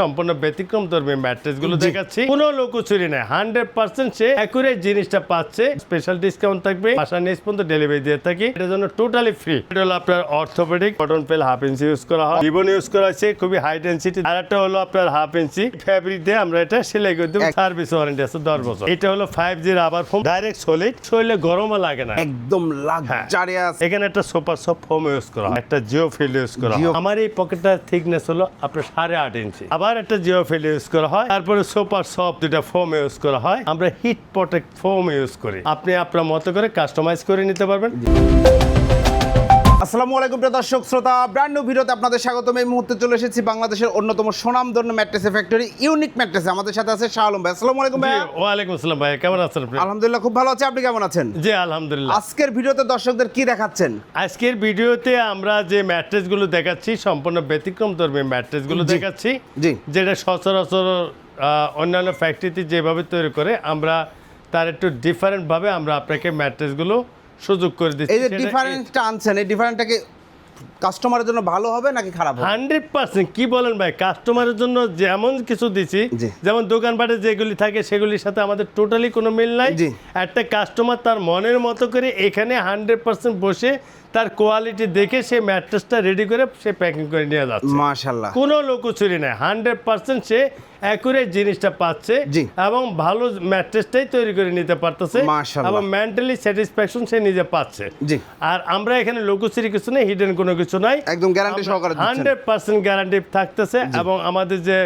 সম্পূর্ণ ব্যতিক্রম ধর্মী ম্যাট্রেসগুলো দেখাচ্ছি। কোনো লোকচুরি নেই। হান্ড্রেড পার্সেন্ট সে অ্যাকুরেট জিনিসটা পাচ্ছে। স্পেশাল ডিসকাউন্ট থাকবে। বাসা নিজ পর্যন্ত ডেলিভারি দিয়ে থাকি। এটার জন্য টোটালি ফ্রি এটা হলো আপনার orthopaedic cotton felt half inch use করা হয়। রিবন ইউজ করা হয়েছে। খুবই হাই ডেন্সিটি আর একটা হলো আপনার হাফ ইঞ্চি ফ্যাব্রিক দিয়ে আমরা এটা সেলাই করে দেবো। সার্ভিস ওয়ারেন্টি আছে দশ বছর। এটা হলো five G rubber foam direct solid শরীরে গরমও লাগে না। একদম লাক্সারিয়াস এখানে একটা সুপার সফট ফোম ইউজ করা হয়। একটা জিও ফিল্ড ইউজ করা হয়। আমার এই পকেটটার থিকনেস হলো আপনার সাড়ে আট ইঞ্চি আবার একটা জিওফিল ইউজ করা হয়। তারপরে সুপার সফট দুটা ফোম ইউজ করা হয়। আমরা হিট প্রোটেক্ট ফোম ইউজ করি। আপনি আপনার মতো করে কাস্টমাইজ করে নিতে পারবেন। আসসালামু আলাইকুম প্রিয় দর্শক শ্রোতা ব্র্যান্ড নিউ ভিডিওতে আপনাদের স্বাগতম। এই মুহূর্তে চলে এসেছি বাংলাদেশের অন্যতম সুনামধন্য ম্যাট্রেসের ফ্যাক্টরি ইউনিক ম্যাট্রেসে। আমাদের সাথে আছে শাহ আলম ভাই। আসসালামু আলাইকুম ভাই। ওয়ালাইকুম আসসালাম ভাই। কেমন আছেন আপনি? আলহামদুলিল্লাহ খুব ভালো আছে। আপনি কেমন আছেন? জি আলহামদুলিল্লাহ। আজকের ভিডিওতে দর্শকদের কি দেখাচ্ছেন? আজকের ভিডিওতে আমরা যে ম্যাট্রেসগুলো দেখাচ্ছি সম্পূর্ণ ব্যতিক্রম ধর্মী ম্যাট্রেসগুলো দেখাচ্ছি জি। যেটা সচরাচর অন্যান্য ফ্যাক্টরিতে যেভাবে তৈরি করে আমরা তার একটু ডিফারেন্টভাবে আমরা আপনাকে ম্যাট্রেসগুলো সুযোগ করে দিচ্ছে। এই যে ডিফারেন্সটা আনছেন এই ডিফারেন্সটাকে কাস্টমারের জন্য ভালো হবে নাকি খারাপ হবে? Hundred percent. কি বলেন ভাই? কাস্টমারের জন্য যেমন কিছু দিছি। যেমন দোকানপাটে যেগুলি থাকে সেগুলির সাথে আমাদের টোটালি কোনো মিল নাই। একটা কাস্টমার তার মনের মতো করে এখানে হান্ড্রেড পার্সেন্ট বসে তার কোয়ালিটি দেখে সে ম্যাট্রেসটা রেডি করে সে প্যাকিং করে নিয়ে যাচ্ছে। মাশাল্লাহ কোনো লোকচুরি নেই। হান্ড্রেড পার্সেন্ট সে অ্যাকুরেট জিনিসটা পাচ্ছে। এবং ভালো ম্যাট্রেসটাই তৈরি করে নিতে পারতেছে। এবং মেন্টালি স্যাটিসফ্যাকশন সে নিজে পাচ্ছে। জি। আর আমরা এখানে লোকচুরি কিছু নেই হিডেন কোনো কিছু নাই। একদম গ্যারান্টি সহকারে হান্ড্রেড পার্সেন্ট গ্যারান্টি থাকতেছে এবং আমাদের যে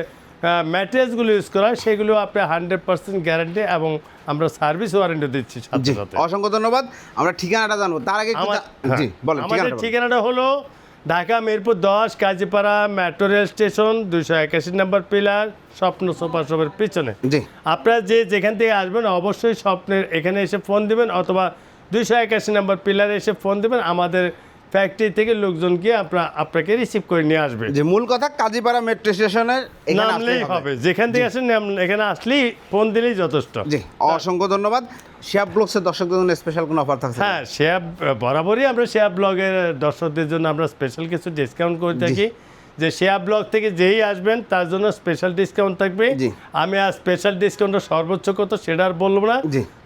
ম্যাটেরিয়ালসগুলো ইউজ করা হয় সেগুলো আপনি হান্ড্রেড পার্সেন্ট গ্যারান্টি এবং আমরা সার্ভিস ওয়ারেন্টি দিচ্ছি সাথে সাথে অসংখ্য ধন্যবাদ। আমরা ঠিকানাটা জানব। তার আগে জা- বলেন আমাদের ঠিকানাটা হলো ঢাকা মিরপুর দশ কাজীপাড়া মেট্রো রেল স্টেশন দুইশো একাশি নম্বর পিলার স্বপ্ন সুপার শপের পিছনে। জি। আপনারা যে যেখান থেকে আসবেন অবশ্যই স্বপ্নের এখানে এসে ফোন দিবেন অথবা দুইশো একাশি নম্বর পিলারে এসে ফোন দিবেন। আমাদের ফ্যাক্টরি থেকে লোকজনকে আপনার আপনাকে রিসিভ করে নিয়ে আসবে। যে মূল কথা কাজীপাড়া মেট্রো স্টেশনের নামলেই হবে। যেখান থেকে আসেন এখানে আসলেই ফোন দিলেই যথেষ্ট। জি অসংখ্য ধন্যবাদ। শিয়াব ব্লগসের দর্শকদের জন্য স্পেশাল কোনো অফার থাকছে? হ্যাঁ শেয়া বরাবরই আমরা শেয়া ব্লগের দর্শকদের জন্য আমরা স্পেশাল কিছু ডিসকাউন্ট করে থাকি। যে শেয়া ব্লগ থেকে যেই আসবেন তার জন্য স্পেশাল ডিসকাউন্ট থাকবে। আমি আর স্পেশাল ডিসকাউন্টটা সর্বোচ্চ কত সেটা আর বলব না।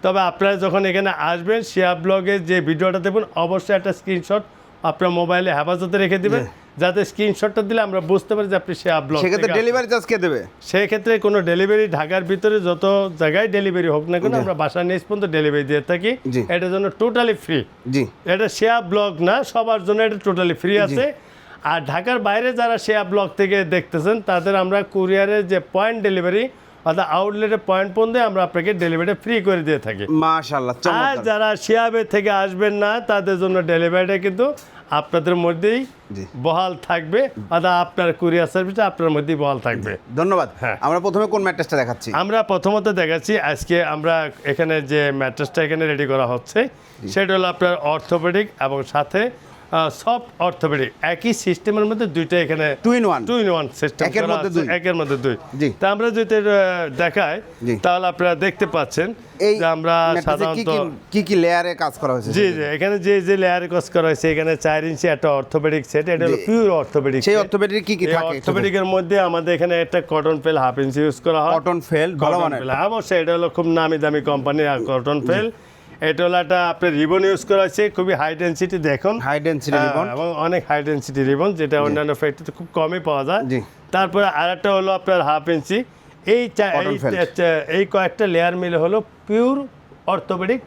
তবে আপনারা যখন এখানে আসবেন শেয়া ব্লগের যে ভিডিওটা দেবেন অবশ্যই একটা স্ক্রিনশট আপনার মোবাইলে হেফাজতে রেখে দিবেন যাতে স্ক্রিনশটটা দিলে আমরা বুঝতে পারি যে আপনি শেয়া ব্লগ সেক্ষেত্রে ডেলিভারি চার্জ কে দেবে? সেক্ষেত্রে কোনো ডেলিভারি ঢাকার ভিতরে যত জায়গায় ডেলিভারি হোক না কেন আমরা বাসা নিজ পর্যন্ত ডেলিভারি দিয়ে থাকি। জি। এটার জন্য টোটালি ফ্রি জি। এটা শেয়া ব্লগ না সবার জন্য এটা টোটালি ফ্রি আছে। আর ঢাকার বাইরে যারা শেয়া ব্লগ থেকে দেখতেছেন তাদের আমরা কুরিয়ারের যে পয়েন্ট ডেলিভারি অর্থাৎ আউটলেটের পয়েন্ট পর্যন্ত আমরা আপনাকে ডেলিভারি ফ্রি করে দিয়ে থাকি। মাশাআল্লাহ আর যারা শেয়াবে থেকে আসবেন না তাদের জন্য ডেলিভারিটা কিন্তু আপনাদের মধ্যেই বহাল থাকবে। অর্থাৎ আপনার কুরিয়ার সার্ভিসটা আপনার মধ্যেই বহাল থাকবে। ধন্যবাদ। হ্যাঁ। আমরা প্রথমে কোন ম্যাট্রেসটা দেখাচ্ছি? আমরা প্রথমত দেখাচ্ছি আজকে আমরা এখানে যে ম্যাট্রেসটা এখানে রেডি করা হচ্ছে সেটা হলো আপনার অর্থোপেডিক এবং সাথে সফট অর্থোপেডিক একই সিস্টেমের মধ্যে দুইটা এখানে two in one two in one system একের মধ্যে দুই। একের মধ্যে দুই। তা আমরা যদি দেখাই তাহলে আপনারা দেখতে পাচ্ছেন যে আমরা সাধারণত কি- কি লেয়ারে কাজ করা হয়েছে জি জি এখানে যে যে লেয়ার কস করা হয়েছে এখানে চার ইঞ্চি একটা অর্থোপেডিক সেট এটা হলো। পিওর অর্থোপেডিক সেই অর্থোপেডিক কি কি থাকে? অর্থোপেডিকের মধ্যে আমাদের এখানে একটা cotton felt half inch use করা হয়। কটন ফেল ভালো মানের। অবশ্যই এটা হলো খুব নামি দামি কোম্পানি কটন ফেল এটা হলো একটা আপনার রিবন ইউজ করা হয়েছে খুবই হাই ডেন্সিটি দেখুন। High density rebond. এবং অনেক হাই ডেন্সিটি রিবন যেটা অন্যান্য ফ্যাক্টরিতে খুব কমই পাওয়া যায়। জি। তারপরে আরেকটা হলো আপনার হাফ ইঞ্চি এই এই কয়েকটা লেয়ার মিলে হলো পিওর অর্থোপেডিক।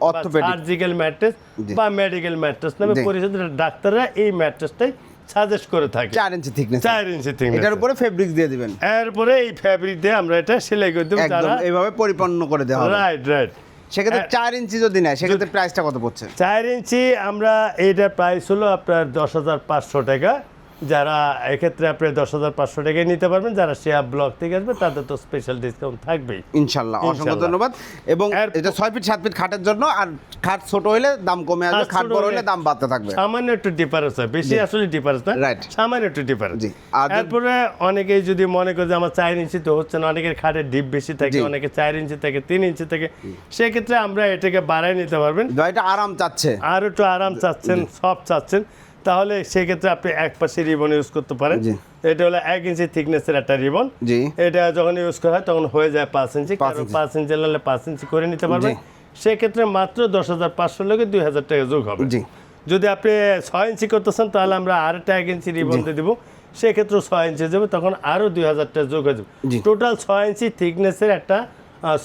সার্জিক্যাল ম্যাট্রেস বা মেডিকেল ম্যাট্রেস নামে পরিচিত ডাক্তাররা এই ম্যাট্রেসটাই সাজেস্ট করে থাকে। চার ইঞ্চি থিকনেস চার ইঞ্চি থেকে এটার উপরে ফেব্রিক দিয়ে দিবেন। এরপরে এই ফ্যাব্রিক দিয়ে আমরা এটা সেলাই করে দেবো। একদম এইভাবে পরিপূর্ণ করে দেওয়া রাইট রাইট সেক্ষেত্রে হ্যাঁ। চার ইঞ্চি যদি নেয় সেক্ষেত্রে প্রাইসটা কত পড়ছে চার ইঞ্চি আমরা এইটার প্রাইস হলো আপনার দশ হাজার পাঁচশো টাকা যারা এক্ষেত্রে আপনি দশ হাজার পাঁচশো টাকায় নিতে পারবেন যারা শেয়ার ব্লক থেকে আসবে তাদের তো স্পেশাল ডিসকাউন্ট থাকবেই। ইনশাল্লাহ অসংখ্য ধন্যবাদ। এবং এটা ছয় ফিট সাত ফিট খাটের জন্য আর খাট ছোট হলে দাম কমে আসবে খাট বড় হলে- দাম বাড়তে থাকবে। সামান্য একটু ডিফারেন্স হয়। বেশি আসলে ডিফারেন্স না Right. সামান্য একটু ডিফারেন্স জি। যদি- অনেকেই যদি মনে করে যে আমার চার ইঞ্চি তো হচ্ছে না অনেকের খাটের ডিপ বেশি থাকে অনেকে চার ইঞ্চি থাকে তিন ইঞ্চি থাকে সেক্ষেত্রে আমরা এটাকে বাড়ায় নিতে পারবেন। এটা আরাম চাচ্ছে। আর একটু আরাম চাচ্ছেন সব চাচ্ছেন। তাহলে সেক্ষেত্রে আপনি এক পাশে রিবন ইউজ করতে পারেন। এটা হলো এক ইঞ্চি থিকনেসের একটা রিবন এটা যখন ইউজ করা হয় তখন হয়ে যায় পাঁচ ইঞ্চি পাঁচ কারও ইঞ্চি। পাঁচ ইঞ্চি হলে পাঁচ ইঞ্চি করে নিতে পারবেন। সেক্ষেত্রে মাত্র দশ হাজার পাঁচশো লোকে দুই হাজার টাকা যোগ হবে। জি। যদি আপনি ছয় ইঞ্চি করতেছেন তাহলে আমরা আরেকটা এক ইঞ্চি রিবন দিয়ে দিব। সেক্ষেত্রে ছয় ইঞ্চি যাবে তখন আরও দুই হাজার টাকা যোগ হয়ে যাবে। টোটাল ছয় ইঞ্চি থিকনেসের একটা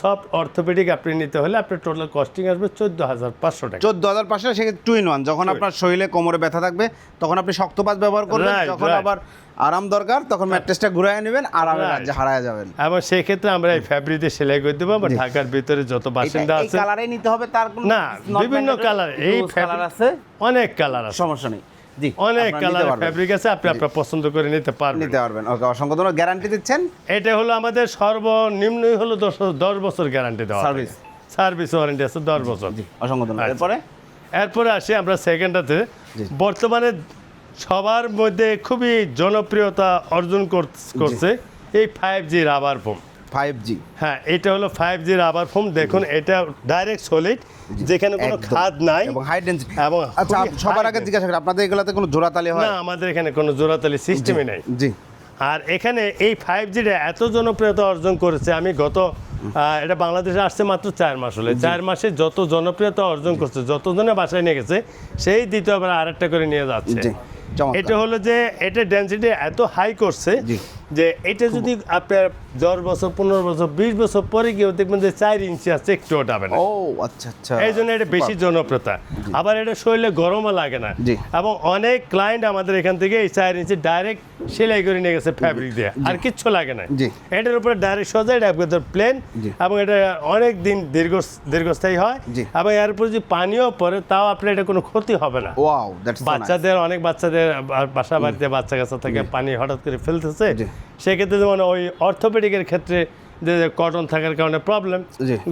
সফট অর্থোপেডিক আপনি নিতে হলে আপনার টোটাল কস্টিং আসবে চোদ্দ হাজার পাঁচশো টাকা। চোদ্দ হাজার পাঁচশো সেক্ষেত্রে টু ইন ওয়ান যখন আপনার শরীরে কোমরে ব্যথা থাকবে তখন আপনি শক্তপাত ব্যবহার করবেন যখন আবার আরাম দরকার তখন ম্যাট্রেসটা ঘুরাই নেবেন আরামে Right. রাজ্যে হারায় যাবেন। এবং সেক্ষেত্রে আমরা এই ফ্যাব্রিক সেলাই করে দেবো বা ঢাকার ভিতরে যত বাসিন্দা আছে। কালারে নিতে হবে তার না, বিভিন্ন কালার এই কালার আছে? অনেক কালার আছে। সমস্যা নেই। জি অনেক কালার। ফ্যাব্রিক আছে আপনি আপনার পছন্দ করে নিতে পারবেন। নিতে পারবেন। ওকে অসংখ্য ধন্যবাদ। গ্যারান্টি দিচ্ছেন? এটা হলো আমাদের সর্বনিম্নই হলো দশ দশ বছর গ্যারান্টি দেওয়া Service। সার্ভিস ওয়ারেন্টি আছে দশ বছর। অসংখ্য ধন্যবাদ। আচ্ছা। এরপরে? এরপরে আসি আমরা সেকেন্ডটাতে বর্তমানে সবার মধ্যে খুবই জনপ্রিয়তা অর্জন কর- করছে এই five G rubber foam five G হ্যাঁ এটা হলো ফাইভ জি রাবার ফোম দেখুন এটা ডাইরেক্ট সলিড যেখানে কোনো খাদ নাই এবং হাই ডেন্সিটি এবং আচ্ছা সবার আগে জিজ্ঞাসা করি আপনাদের এগুলাতে কোনো জোড়াতালি হয়? না আমাদের এখানে কোনো জোড়াতালি সিস্টেমই নেই। জি। আর এখানে এই ফাইভ জিটা এত জনপ্রিয়তা অর্জন করেছে আমি গত এটা বাংলাদেশে আসছে মাত্র চার মাস হলে। চার মাসে যত জনপ্রিয়তা অর্জন করছে যতজনে বাসায় নিয়ে গেছে সেই দ্বিতীয়বার আরেকটা করে নিয়ে যাচ্ছে। এটা হলো যে এটা ডেন্সিটি এত হাই করছে। যে এটা যদি আপনার দশ বছর পনেরো বছর বিশ বছর পরে গিয়েও দেখবেন যে চার ইঞ্চি আছে একটু ওঠাবে না। ও আচ্ছা আচ্ছা। এই জন্য এটা বেশি জনপ্রিয়তা। আবার এটা শরীরে গরমও লাগে না। এবং অনেক ক্লায়েন্ট আমাদের এখান থেকে এই চার ইঞ্চি ডাইরেক্ট সেলাই করে নিয়ে গেছে ফ্যাব্রিক দিয়ে। আর কিচ্ছু লাগে না। এটার উপরে ডাইরেক্ট সোজা এটা একদম প্লেন এবং এটা অনেক দিন দীর্ঘ দীর্ঘস্থায়ী হয়। এবং এর উপরে যদি পানিও পরে তাও আপনার এটা কোনো ক্ষতি হবে না। বাচ্চাদের অনেক বাচ্চাদের বাসা বাড়িতে বাচ্চা কাচ্চা থেকে পানি হঠাৎ করে ফেলতেছে। সেক্ষেত্রে যেমন ওই অর্থোপেডিকের ক্ষেত্রে যে কটন থাকার কারণে প্রবলেম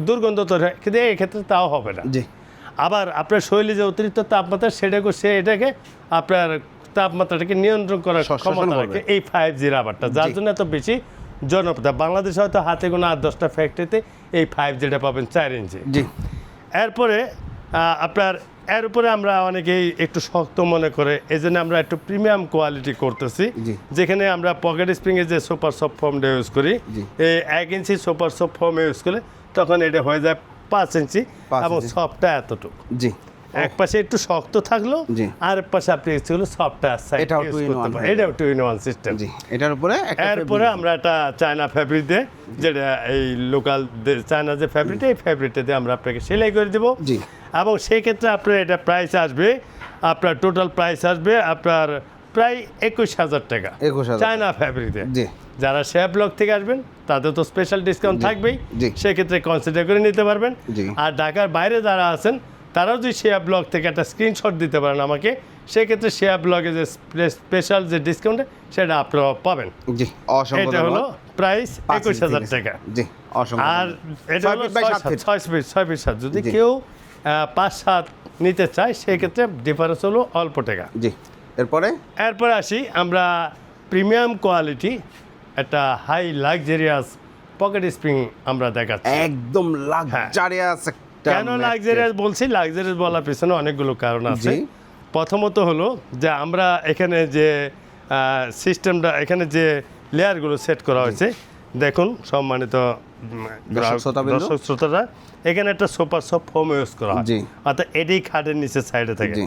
দুর্গন্ধ তো কিন্তু এই ক্ষেত্রে তাও হবে না। জি। আবার আপনার শরীরে যে অতিরিক্ত তাপমাত্রা সেটাকে সে এটাকে আপনার তাপমাত্রাটাকে নিয়ন্ত্রণ করার ক্ষমতা রাখে এই ফাইভ জি রাবারটা যার জন্য এত বেশি জনপ্রিয়তা। বাংলাদেশে হয়তো হাতে কোনো আট দশটা ফ্যাক্টরিতে এই ফাইভ জিটা পাবেন চার ইঞ্চি। জি। এরপরে আপনার এর উপরে আমরা অনেকেই একটু শক্ত মনে করে এই জন্য আমরা একটু প্রিমিয়াম কোয়ালিটি করতেছি যেখানে আমরা পকেট স্প্রিংয়ের যে সুপার সফট ফর্মটা ইউজ করি এই এক inch super soft foam use করলে তখন এটা হয়ে যায় পাঁচ ইঞ্চি এবং সফটটা এতটুকু। জি। এক পাশে একটু শক্ত থাকল। আর এক পাশে আপনি ইচ্ছেগুলো সফটটা এটাও two in one হয়ে এটাও টু ইন ওয়ান সিস্টেম জি এটার উপরে একটা এরপরে আমরা একটা চায়না ফ্যাব্রিক দিয়ে যেটা এই লোকাল চায়না যে ফ্যাব্রিকটা এই ফ্যাব্রিকটা দিয়ে আমরা আপনাকে সেলাই করে দেবো। জি। এবং সেই ক্ষেত্রে আপনার এটা প্রাইস আসবে আপনার টোটাল প্রাইস আসবে আপনার প্রায় একুশ হাজার টাকা। 21,000 চায়না ফ্যাব্রিক জি। যারা শেয়ার ব্লক থেকে আসবেন তাদের তো স্পেশাল ডিসকাউন্ট থাকবেই। সেক্ষেত্রে কনসিডার করে নিতে পারবেন। আর ঢাকার বাইরে যারা আছেন তারাও যদি শেয়ার ব্লক থেকে একটা স্ক্রিনশট দিতে পারেন আমাকে সেক্ষেত্রে শেয়ার ব্লগে যে স্পেশাল যে ডিসকাউন্ট সেটা আপনারা পাবেন। জি এটা হলো প্রাইস একুশ হাজার টাকা। জি আর এটা হলো ছয় সাত, ছয় ছয় যদি কেউ পাঁচ সাত নিতে চাই সেক্ষেত্রে ডিফারেন্স হলো অল্প টাকা। জি এরপরে? এরপর আসি আমরা প্রিমিয়াম কোয়ালিটি একটা হাই লাক্সারিয়াস পকেট স্প্রিং আমরা দেখাচ্ছি। একদম লাক্সারিয়াস একটা কেন লাক্সারিয়াস বলছি? লাক্সারিয়াস বলার পিছনে অনেকগুলো কারণ আছে। প্রথমত হলো যে আমরা এখানে যে সিস্টেমটা এখানে যে লেয়ারগুলো সেট করা হয়েছে দেখুন সম্মানিত। দর্শক শ্রোতারা এখানে একটা সুপার ফোম ইউজ করা হয়। অর্থাৎ এটি খাটের নিচে সাইডে থাকে।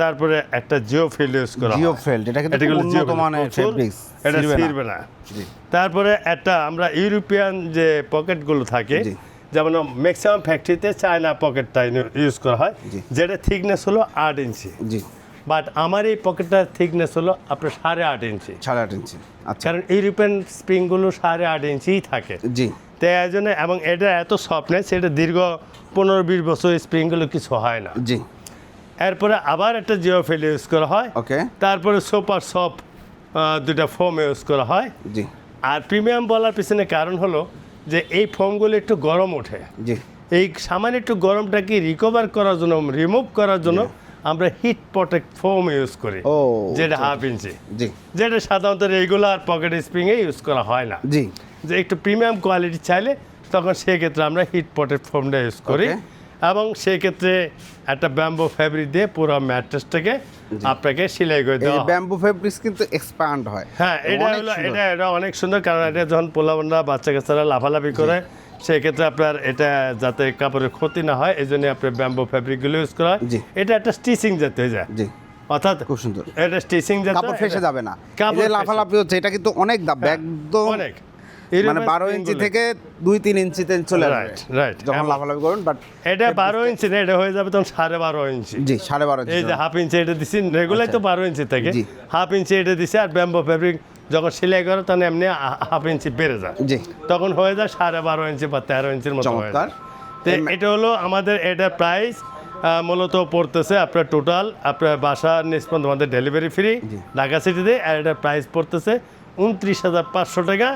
তারপরে একটা জিও ফিল্ড ইউজ করা জিও এটা কিন্তু উন্নত মানের ফেব্রিক্স এটা ছিঁড়বে না তারপরে একটা আমরা ইউরোপিয়ান যে পকেটগুলো থাকে। যেমন ম্যাক্সিমাম ফ্যাক্টরিতে চায়না পকেটটা ইউজ করা হয় যেটা থিকনেস হলো আট ইঞ্চি। জি। বাট আমার এই পকেটটার থিকনেস হলো আপনার সাড়ে আট ইঞ্চি। সাড়ে আট ইঞ্চি। আচ্ছা। কারণ ইউরোপিয়ান স্প্রিংগুলো সাড়ে আট ইঞ্চিই থাকে। জি। তাই এই জন্য এবং এটা এত সফটনেস সেটা দীর্ঘ পনেরো বিশ বছর স্প্রিংগুলো কিছু হয় না। জি। এরপরে আবার একটা জিও ফেল ইউজ করা হয়। ওকে তারপরে সোপার সফট দুটা ফোম ইউজ করা হয়। জি। আর প্রিমিয়াম বলার পিছনে কারণ হলো যে এই ফোমগুলো একটু গরম ওঠে। জি। এই সামান্য একটু গরমটাকে রিকভার করার জন্য রিমুভ করার জন্য আমরা হিট প্রোটেক্ট ফোম ইউজ করি যেটা হাফ ইঞ্চি জি। যেটা সাধারণত রেগুলার পকেট স্প্রিংয়ে ইউজ করা হয় না। জি। যে একটু প্রিমিয়াম কোয়ালিটি চাইলে তখন সেক্ষেত্রে আমরা হিট প্রোটেক্ট ফোমটা ইউজ করি। এবং সেই ক্ষেত্রে একটা ব্যাম্বো ফ্যাব্রিক দিয়ে পুরো ম্যাট্রেসটাকে আপনাকে সেলাই করে দেওয়া হয়। ব্যাম্বু কিন্তু এক্সপ্যান্ড হয়। হ্যাঁ এটা হলো এটা এটা অনেক সুন্দর কারণ এটা যখন পোলাবন্ধা বাচ্চা কাচ্চারা লাফালাফি করে সেই ক্ষেত্রে আপনার এটা যাতে কাপড়ের ক্ষতি না হয় এই জন্য আপনার ব্যাম্বো ফ্যাব্রিকগুলো ইউজ করা হয়। এটা একটা স্টিচিং জাতীয় যায়। জি। অর্থাৎ খুব সুন্দর। এটা স্টিচিং জাতীয় কাপড় ফেসে যাবে না। কাপড় লাফালাফি হচ্ছে এটা কিন্তু অনেক দাম। একদম অনেক। মানে বারো ইঞ্চি থেকে দুই তিন ইঞ্চিতে চলে আসবে। Right. যখন এমন। লাফালাফি করুন বাট এটা বারো ইঞ্চি না এটা হয়ে যাবে তখন সাড়ে বারো ইঞ্চি। জি সাড়ে বারো এই যে হাফ ইঞ্চি এটা দিছি রেগুলার তো বারো ইঞ্চি থাকে। হাফ ইঞ্চি এটা দিছে আর ব্যাম্বো ফ্যাব্রিক যখন সেলাই করে তখন এমনি হাফ ইঞ্চি বেড়ে যায়। জি। তখন হয়ে যায় সাড়ে বারো ইঞ্চি বা তেরো ইঞ্চির মতো হয়ে চমৎকার। তো এটা হলো আমাদের এটার প্রাইস মূলত পড়তেছে আপনার টোটাল আপনার বাসা নিষ্পন্দ আমাদের ডেলিভারি ফ্রি ঢাকা সিটিতে আর এটার প্রাইস পড়তেছে উনত্রিশ হাজার পাঁচশো টাকা।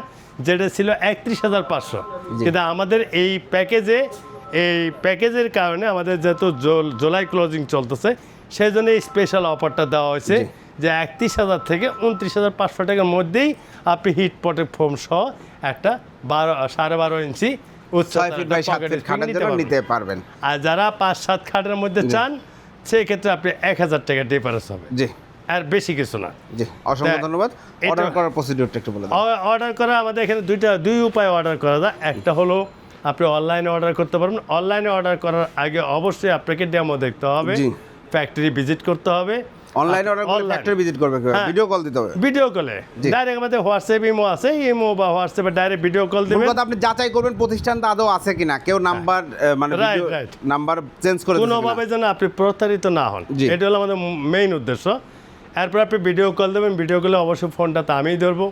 যেটা ছিল একত্রিশ হাজার পাঁচশো। কিন্তু আমাদের এই প্যাকেজে এই প্যাকেজের কারণে আমাদের যেহেতু জুল- জুলাই ক্লোজিং চলতেছে সেই জন্য এই স্পেশাল অফারটা দেওয়া হয়েছে যে একত্রিশ হাজার থেকে উনত্রিশ হাজার পাঁচশো টাকার মধ্যেই আপনি হিট পটের ফোম সহ একটা বারো সাড়ে বারো ইঞ্চি নিতে পারবেন। আর যারা পাঁচ সাত খাটের মধ্যে চান সেক্ষেত্রে আপনি এক হাজার টাকা ডিফারেন্স হবে। জি। আর বেশি কিছু না। জি অসংখ্য ধন্যবাদ। অর্ডার করার প্রসিডিউরটা একটু বলে অর্ডার করা আমাদের এখানে দুইটা দুই উপায় অর্ডার করা যায়। একটা হলো আপনি অনলাইনে অর্ডার করতে পারবেন। অনলাইনে অর্ডার করার আগে অবশ্যই আপনাকে ডেমো দেখতে হবে। ফ্যাক্টরি ভিজিট করতে হবে। অনলাইন অর্ডার করে ফ্যাক্টরি ভিজিট করবে হ্যাঁ। ভিডিও কল দিতে হবে। ভিডিও কলে ডাইরেক্ট আমাদের হোয়াটসঅ্যাপ ইমো আছে। ইমো বা হোয়াটসঅ্যাপে ডাইরেক্ট ভিডিও কল দেবেন। কথা আপনি যাচাই করবেন প্রতিষ্ঠানটা আদৌ আছে কিনা। কেউ নাম্বার মানে হ্যাঁ। Right. নাম্বার চেঞ্জ করে। কোনোভাবে যেন আপনি প্রতারিত না হন। এটা হলো আমাদের মেইন উদ্দেশ্য। এরপর আপনি ভিডিও কল দেবেন ভিডিও কলে অবশ্যই ফোনটা তো আমিই ধরবো।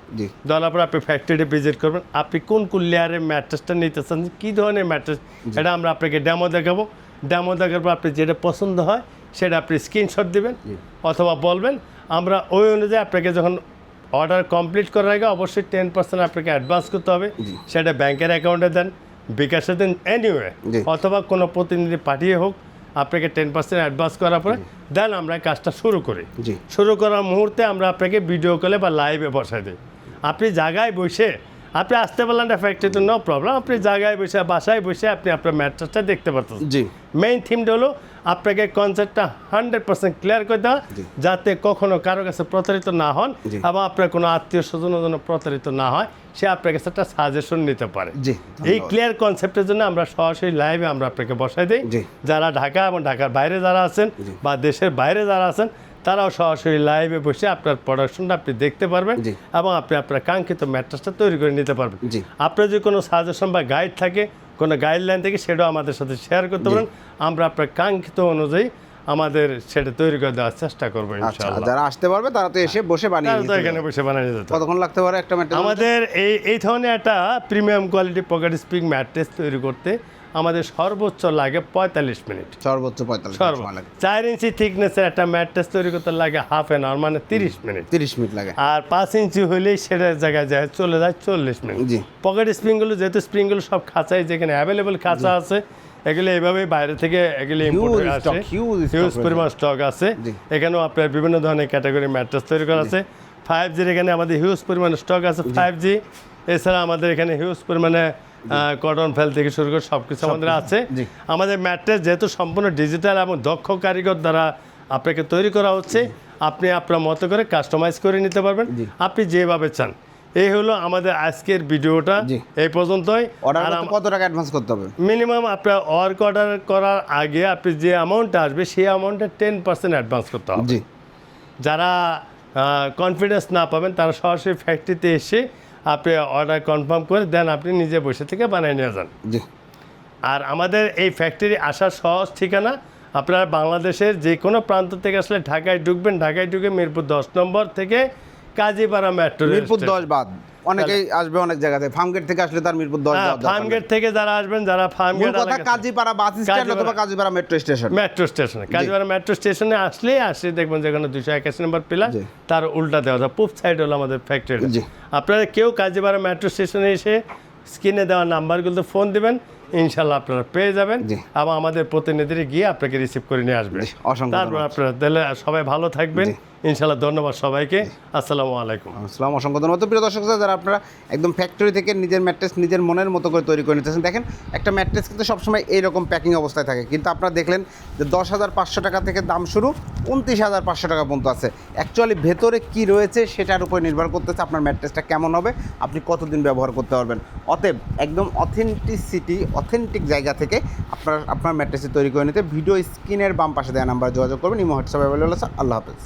ধরার পর আপনি ফ্যাক্টরিতে ভিজিট করবেন। আপনি কোন কোন লেয়ারের ম্যাট্রেসটা নিতে চান কী ধরনের ম্যাট্রেস এটা আমরা আপনাকে ডেমো দেখাবো। ডেমো দেখার পর আপনি যেটা পছন্দ হয় সেটা আপনি স্ক্রিনশট দেবেন অথবা বলবেন আমরা ওই অনুযায়ী আপনাকে যখন অর্ডার কমপ্লিট করার আগে অবশ্যই টেন পার্সেন্ট আপনাকে অ্যাডভান্স করতে হবে। সেটা ব্যাংকের অ্যাকাউন্টে দেন বিকাশে দেন এনিওয়ে অথবা কোনো প্রতিনিধি পাঠিয়ে হোক আপনাকে টেন পার্সেন্ট অ্যাডভান্স করার পরে দেন আমরা কাজটা শুরু করি। শুরু করার মুহূর্তে আমরা আপনাকে ভিডিও কলে বা লাইভে বসাই দিই। আপনি জায়গায় বসে আপনি আসতে পারলেন না ফ্যাক্টরিতে নো প্রবলেম আপনি জায়গায় বসে বাসায় বসে আপনি আপনার ম্যাট্রেসটা দেখতে পারতেন জি। মেইন থিমটা হলো আপনাকে কনসেপ্টটা হান্ড্রেড পার্সেন্ট ক্লিয়ার করে দেওয়া যাতে কখনো কারও কাছে প্রতারিত না হন। এবং আপনার কোনো আত্মীয় স্বজনের জন্য প্রতারিত না হয় সে আপনার কাছে একটা সাজেশন নিতে পারে। জি এই ক্লিয়ার কনসেপ্টের জন্য আমরা সরাসরি লাইভে আমরা আপনাকে বসাই দিই। যারা ঢাকা এবং ঢাকার বাইরে যারা আছেন বা দেশের বাইরে যারা আছেন তারাও সরাসরি লাইভে বসে আপনার প্রোডাকশনটা আপনি দেখতে পারবেন এবং আপনি আপনার কাঙ্ক্ষিত ম্যাট্রেসটা তৈরি করে নিতে পারবেন। আপনার যদি কোনো সাজেশন বা গাইড থাকে কোনো গাইডলাইন থাকে সেটাও আমাদের সাথে শেয়ার করতে পারেন। আমরা আপনার কাঙ্ক্ষিত অনুযায়ী আমাদের সেটা তৈরি করে দেওয়ার চেষ্টা করব আচ্ছা ইনশাআল্লাহ। যারা আসতে পারবে তারা তো এসে বসে বানিয়ে নিতে এখানে বসে বানিয়ে যেতে কতক্ষণ লাগতে পারে একটা ম্যাট্রেস আমাদের এই এই ধরনের একটা premium quality pocket spring mattress তৈরি করতে আমাদের সর্বোচ্চ লাগে পঁয়তাল্লিশ মিনিট। সর্বোচ্চ পঁয়তাল্লিশ মিনিট সর্বোচ্চ চার ইঞ্চি থিকনেসের একটা ম্যাট্রেস তৈরি করতে লাগে হাফ এন আওয়ার মানে তিরিশ মিনিট। তিরিশ মিনিট লাগে। আর পাঁচ ইঞ্চি হলেই সেটার জায়গায় যায় চলে যায় চল্লিশ মিনিট। জি। পকেট স্প্রিংগুলো যেহেতু স্প্রিংগুলো সব খাঁচাই যেখানে অ্যাভেলেবেল খাঁচা আছে এগুলো এইভাবেই বাইরে থেকে এগুলো হিউজ পরিমাণ স্টক আছে। এখানেও আপনার বিভিন্ন ধরনের ক্যাটাগরি ম্যাট্রেস তৈরি করা আছে। ফাইভ জির এখানে আমাদের হিউজ পরিমাণ স্টক আছে। ফাইভ জি এছাড়া আমাদের এখানে হিউজ পরিমাণে কটন ফেল থেকে শুরু করে সব কিছু আমাদের আছে। আমাদের ম্যাট্রেস যেহেতু সম্পূর্ণ ডিজিটাল এবং দক্ষ কারিগর দ্বারা আপনাকে তৈরি করা হচ্ছে আপনি আপনার মতো করে কাস্টমাইজ করে নিতে পারবেন। আপনি যেভাবে চান। এই হলো আমাদের আজকের ভিডিওটা। এই পর্যন্তই। অর্ডার কত টাকা অ্যাডভান্স করতে হবে? মিনিমাম আপনার ওয়ার্ক অর্ডার করার আগে আপনি যে অ্যামাউন্টটা আসবে সেই অ্যামাউন্টে টেন পার্সেন্ট অ্যাডভান্স করতে হবে। যারা কনফিডেন্স না পাবেন তারা সরাসরি ফ্যাক্টরিতে এসে আপনি অর্ডার কনফার্ম করে দেন আপনি নিজে বসে থেকে বানিয়ে নিয়ে যান। জি। আর আমাদের এই ফ্যাক্টরি আসার সহজ ঠিকানা আপনারা বাংলাদেশের যে কোনো প্রান্ত থেকে আসলে ঢাকায় ঢুকবেন। ঢাকায় ঢুকে মিরপুর দশ নম্বর থেকে কাজীপাড়া মেট্রো মিরপুর দশ বাদ। অনেকেই আসবে অনেক জায়গা থেকে ফার্মগেট থেকে আসলে তার মিরপুর দশ হ্যাঁ থেকে যারা আসবেন যারা কথা কাজীপাড়া বাস স্ট্যান্ড অথবা কাজীপাড়া। মেট্রো স্টেশন মেট্রো স্টেশনে কাজীপাড়া মেট্রো স্টেশনে আসলে দেখবেন যেখানে দুশো একাশি নম্বর পিলার তার উল্টা দেওয়া যায় পূব সাইড হলো আমাদের ফ্যাক্টরি আপনারা কেউ কাজীপাড়া মেট্রো স্টেশনে এসে স্ক্রিনে দেওয়া নাম্বারগুলোতে ফোন দিবেন ইনশাল্লাহ আপনারা পেয়ে যাবেন। এবং আমাদের প্রতিনিধি গিয়ে আপনাকে রিসিভ করে নিয়ে আসবেন তারপর আপনারা তাহলে সবাই ভালো থাকবেন। ইনশাল্লাহ ধন্যবাদ সবাইকে। আসসালামু আলাইকুম। আসসালাম অসংখ্য ধন্যবাদ। প্রিয় দর্শক, যারা আপনারা একদম ফ্যাক্টরি থেকে নিজের ম্যাট্রেস নিজের মনের মতো করে তৈরি করে নিতেছেন, দেখেন, একটা ম্যাট্রেস কিন্তু সবসময় এইরকম প্যাকিং অবস্থায় থাকে। কিন্তু আপনারা দেখলেন যে দশ হাজার পাঁচশো টাকা থেকে দাম শুরু উনত্রিশ হাজার পাঁচশো টাকা পর্যন্ত আছে। অ্যাকচুয়ালি ভেতরে কি রয়েছে সেটার উপর নির্ভর করতেছে আপনার ম্যাট্রেসটা কেমন হবে, আপনি কতদিন ব্যবহার করতে পারবেন। অতএব একদম অথেন্টিসিটি অথেন্টিক জায়গা থেকে আপনার আপনার ম্যাট্রেসে তৈরি করে নিতে। ভিডিও স্ক্রিনের বাম পাশে দেওয়া নাম্বার যোগাযোগ করবেন। ইমো, হোয়াটসঅ্যাপ অ্যাভেলেবল আছে। আল্লাহ হাফেজ।